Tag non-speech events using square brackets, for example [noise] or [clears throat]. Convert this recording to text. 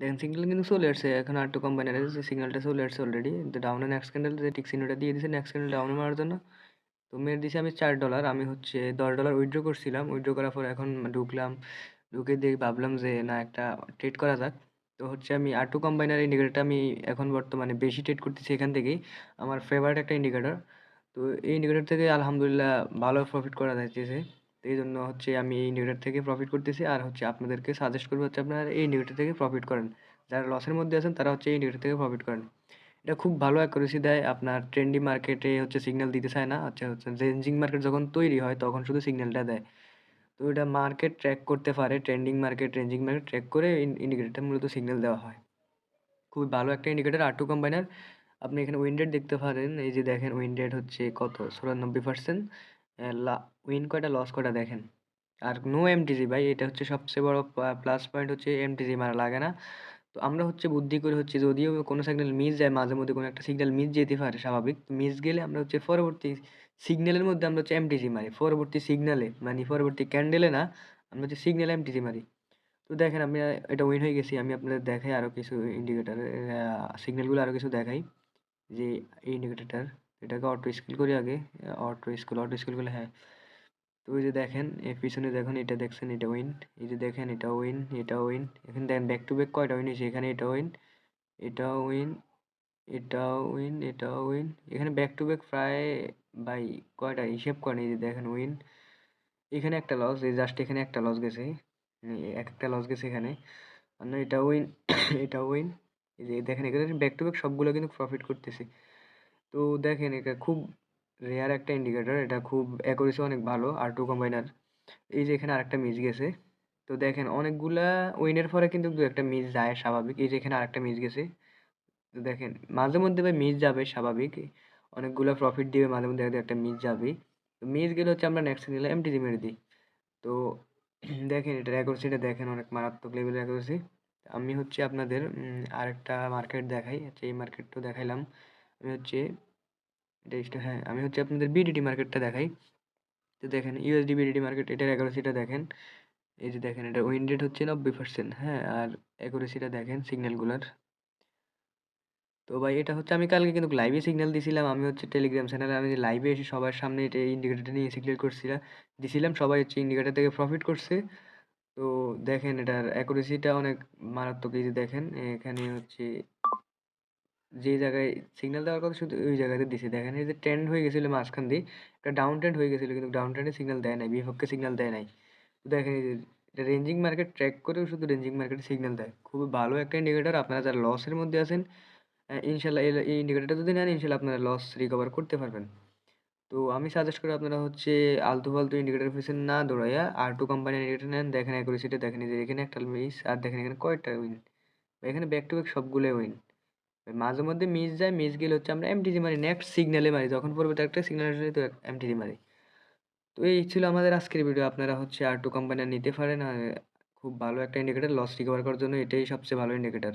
দেখেন সিগন্যাল কিন্তু চলে আসছে। এখন আর টু কম্বাইনার যে সিগন্যালটা চলে আসছে অলরেডি তো ডাউনে নেক্সট ক্যান্ডেল যে টিক সিগন্যালটা দিয়ে দিয়েছে নেক্সট ক্যান্ডেল ডাউনে মারার জন্য তো মেরে দিয়েছি আমি চার ডলার আমি হচ্ছে দশ ডলার উইথড্র করছিলাম। উইথড্র করার পর এখন ঢুকলাম, ঢুকে দিয়ে ভাবলাম যে না, একটা ট্রেড করা যাক। তো হচ্ছে আমি আর টু কম্বাইনার ইন্ডিকেটারটা আমি এখন বর্তমানে বেশি ট্রেড করতেছি এখান থেকেই। আমার ফেভারিট একটা ইন্ডিকেটর তো এই ইন্ডিকেটর থেকে আলহামদুলিল্লাহ ভালো প্রফিট করা যাইতেছে। তো এই জন্য হচ্ছে আমি এই ইন্ডিকেটর থেকে প্রফিট করতেছি। আর হচ্ছে আপনাদেরকে সাজেস্ট করব হচ্ছে আপনারা এই ইন্ডিকেটর থেকে প্রফিট করেন। যারা লসের মধ্যে আছেন, তারা হচ্ছে এই ইন্ডিকেটর থেকে প্রফিট করেন। এটা খুব ভালো অ্যাকুরেসি দেয়। আপনার ট্রেন্ডি মার্কেটে হচ্ছে সিগন্যাল দিতে চায় না। আচ্ছা হচ্ছে রেঞ্জিং মার্কেট যখন তৈরি হয়, তখন শুধু সিগন্যালটা দেয়। তো এটা মার্কেট ট্র্যাক করতে পারে। Trending market ranging market track করে ইন্ডিকেটরটা মূলত সিগন্যাল দেওয়া হয়। খুবই ভালো একটা ইন্ডিকেটর আর টু কম্বাইনার আপনি এখানে উইন রেট দেখতে পারেন। এই যে দেখেন উইন রেট হচ্ছে কত? চুরানব্বই পার্সেন্ট উইন কয়টা লস কয়টা দেখেন? আর নো এমটিজি ভাই, এটা হচ্ছে সবচেয়ে বড় প্লাস পয়েন্ট হচ্ছে এমটিজি মারা লাগে না। তো আমরা হচ্ছে বুদ্ধি করে হচ্ছে যদিও কোনো সিগন্যাল মিস যায়, মাঝে মধ্যে কোনো একটা সিগন্যাল মিস যেতে পারে, স্বাভাবিক। মিস গেলে আমরা হচ্ছে পরবর্তী সিগন্যালের মধ্যে আমরা হচ্ছে এমটিজি মারি। পরবর্তী সিগন্যালে মানে পরবর্তী ক্যান্ডেলে না, আমরা হচ্ছে সিগন্যালে এমটিজি মারি। তো দেখেন, আমি এটা উইন হয়ে গেছি, আমি আপনাদের দেখাই আরও কিছু ইন্ডিকেটার সিগন্যালগুলো আরও কিছু দেখাই, যে এই ইন্ডিকেটারটার এটাকে অটো স্কেল করি আগে অটো স্কুল অটো স্কেল করলে হ্যাঁ। তো ওই যে দেখেন, এর পিছনে দেখুন, এটা দেখছেন, এটা উইন এই যে দেখেন এটা উইন এটা উইন এখানে দেখেন ব্যাক টু ব্যাক কয়টা উইন হয়েছে? এখানে এটা উইন এটা উইন এটা উইন এটা উইন এখানে ব্যাক টু ব্যাক প্রায় বাই কয়টা? হিসেব করেন, এই যে দেখেন উইন এখানে একটা লস এই জাস্ট এখানে একটা লস গেছে। এক একটা লস গেছে এখানে। এটা উইন এটা উইন এই যে দেখেন, এখানে ব্যাক টু ব্যাক সবগুলো কিন্তু প্রফিট করতেছে। তো দেখেন এটা খুব রেয়ার একটা ইন্ডিকেটর এটা খুব অ্যাকুরেসি অনেক ভালো আর টু কম্বাইনার এই যে এখানে আরেকটা মিস গেছে। তো দেখেন অনেকগুলা উইনের পরে কিন্তু দু একটা মিস যায় স্বাভাবিক। এই যে এখানে আরেকটা মিস গেছে। তো দেখেন মাঝে মধ্যে ভাই মিস যাবে স্বাভাবিক। অনেকগুলো প্রফিট দিবে, মাঝে মধ্যে একটা মিস যাবে। তো মিস গেলে হচ্ছে আমরা নেক্সট নিলে এমটিজি মেরে দিই। তো [clears throat] দেখেন এটার অ্যাকুরেসিটা দেখেন, অনেক মারাত্মক লেভেলের অ্যাকুরেসি আমি হচ্ছে আপনাদের আরেকটা মার্কেট দেখাই। আচ্ছা এই মার্কেটটাও দেখাইলাম। আমি হচ্ছে, এটা হ্যাঁ আমি হচ্ছে আপনাদের বিডিটি মার্কেটটা দেখাই। তো দেখেন ইউএসডি বিডিটি মার্কেট এটার অ্যাকুরেসিটা দেখেন। এই যে দেখেন, এটা উইন রেট হচ্ছে নব্বই পার্সেন্ট হ্যাঁ আর অ্যাকুরেসিটা দেখেন সিগন্যালগুলোর তো ভাই, এটা হচ্ছে, আমি কালকে কিন্তু লাইভে সিগন্যাল দিছিলাম। আমি হচ্ছে টেলিগ্রাম চ্যানেলে আমি লাইভে এসে সবার সামনে এটা ইন্ডিকেটারটা নিয়ে সিগন্যাল করছিলাম দিছিলাম। সবাই হচ্ছে ইন্ডিকেটার থেকে প্রফিট করছে। তো দেখেন, এটার অ্যাকুরেসিটা অনেক মারাত্মক। এই যে দেখেন, এখানে হচ্ছে যে জায়গায় সিগন্যাল দেওয়ার কথা শুধু ওই জায়গাতে দিছে। দেখেন এই যে ট্রেন্ড হয়ে গেছিল মাঝখান দিয়ে, একটা ডাউন ট্রেন্ড হয়ে গেছিল, কিন্তু ডাউন ট্রেন্ডে সিগন্যাল দেয় নাই বিপক্ষে সিগন্যাল দেয় নাই। দেখেন এই যে, এটা রেঞ্জিং মার্কেট ট্র্যাক করেও শুধু রেঞ্জিং মার্কেটে সিগন্যাল দেয়। খুবই ভালো একটা ইন্ডিকেটার আপনারা যারা লসের মধ্যে আছেন ইনশাল্লাহ এই ইন্ডিকেটারটা যদি নেন, ইনশাল্লাহ আপনারা লস রিকভার করতে পারবেন। তো আমি সাজেস্ট করি আপনারা হচ্ছে আলতু ফালতু ইন্ডিকেটার পিছনে না দৌড়াইয়া আর টু কোম্পানির ইন্ডিকেটার নেন, দেখেন অ্যাকুরেসিটা দেখেন যে এখানে একটা মিস আর দেখেন এখানে কয়েকটা উইন এখানে ব্যাক টু ব্যাক সবগুলোই উইন মাঝে মধ্যে মিস যায় মিস গেলে হচ্ছে আমরা এমটিজি মারি নেক্সট সিগনালে মারি, যখন পড়বে তো একটা সিগন্যাল আসলে তো এমটিজি মারি। তো এই ছিল আমাদের আজকের ভিডিও আপনারা হচ্ছে আর টু কোম্পানি নিতে পারেন, আর খুব ভালো একটা ইন্ডিকেটার লস রিকভার করার জন্য এটাই সবচেয়ে ভালো ইন্ডিকেটার